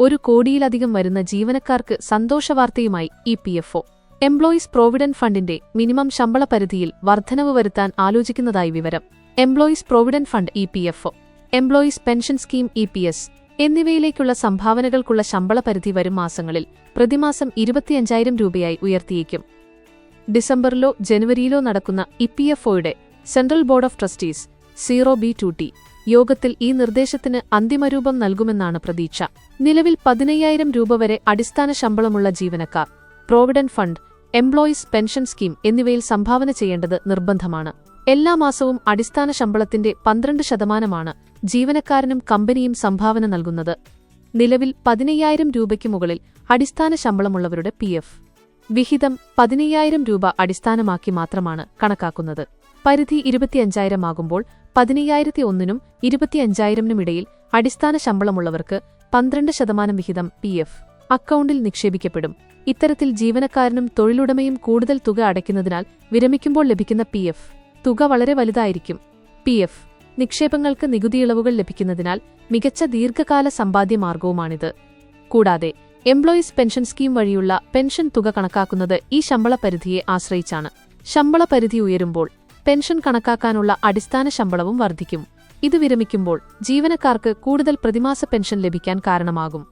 ഒരു കോടിയിലധികം വരുന്ന ജീവനക്കാർക്ക് സന്തോഷവാർത്തയുമായി E P F O. Employees provident ഫണ്ടിന്റെ മിനിമം ശമ്പള പരിധിയിൽ വർധനവ് വരുത്താൻ ആലോചിക്കുന്നതായി വിവരം. Employees provident fund E P F O. Employees pension scheme E P S എന്നിവയിലേക്കുള്ള സംഭാവനകൾക്കുള്ള ശമ്പള പരിധി വരും മാസങ്ങളിൽ പ്രതിമാസം ഇരുപത്തിയഞ്ചായിരം രൂപയായി ഉയർത്തിയേക്കും. ഡിസംബറിലോ ജനുവരിയിലോ നടക്കുന്ന E P ഇപിഎഫ്ഒയുടെ central board of trustees zero B two T യോഗത്തിൽ ഈ നിർദ്ദേശത്തിന് അന്തിമരൂപം നൽകുമെന്നാണ് പ്രതീക്ഷ. നിലവിൽ പതിനയ്യായിരം രൂപ വരെ അടിസ്ഥാന ശമ്പളമുള്ള ജീവനക്കാർ provident fund employees pension scheme എന്നിവയിൽ സംഭാവന ചെയ്യേണ്ടത് നിർബന്ധമാണ്. എല്ലാ മാസവും അടിസ്ഥാന ശമ്പളത്തിന്റെ പന്ത്രണ്ട് ശതമാനമാണ് ജീവനക്കാരനും കമ്പനിയും സംഭാവന നൽകുന്നത്. നിലവിൽ പതിനയ്യായിരം രൂപയ്ക്ക് മുകളിൽ അടിസ്ഥാന ശമ്പളമുള്ളവരുടെ പി വിഹിതം പതിനയ്യായിരം രൂപ അടിസ്ഥാനമാക്കി മാത്രമാണ് കണക്കാക്കുന്നത്. പരിധി ഇരുപത്തിയഞ്ചായിരം ആകുമ്പോൾ പതിനയ്യായിരത്തി ഒന്നിനും ഇരുപത്തിയഞ്ചായിരത്തിനുമിടയിൽ അടിസ്ഥാന ശമ്പളമുള്ളവർക്ക് പന്ത്രണ്ട് ശതമാനം വിഹിതം പി എഫ്. അക്കൗണ്ടിൽ നിക്ഷേപിക്കപ്പെടും. ഇത്തരത്തിൽ ജീവനക്കാരനും തൊഴിലുടമയും കൂടുതൽ തുക അടയ്ക്കുന്നതിനാൽ വിരമിക്കുമ്പോൾ ലഭിക്കുന്ന പി എഫ്. തുക വളരെ വലുതായിരിക്കും. P F. നിക്ഷേപങ്ങൾക്ക് നികുതി ഇളവുകൾ ലഭിക്കുന്നതിനാൽ മികച്ച ദീർഘകാല സമ്പാദ്യമാർഗവുമാണിത് കൂടാതെ എംപ്ലോയീസ് പെൻഷൻ സ്കീം വഴിയുള്ള പെൻഷൻ തുക കണക്കാക്കുന്നത് ഈ ശമ്പള പരിധിയെ ആശ്രയിച്ചാണ്. ശമ്പള പരിധി ഉയരുമ്പോൾ പെൻഷൻ കണക്കാക്കാനുള്ള അടിസ്ഥാന ശമ്പളവും വർദ്ധിക്കും. ഇത് വിരമിക്കുമ്പോൾ ജീവനക്കാർക്ക് കൂടുതൽ പ്രതിമാസ പെൻഷൻ ലഭിക്കാൻ കാരണമാകും.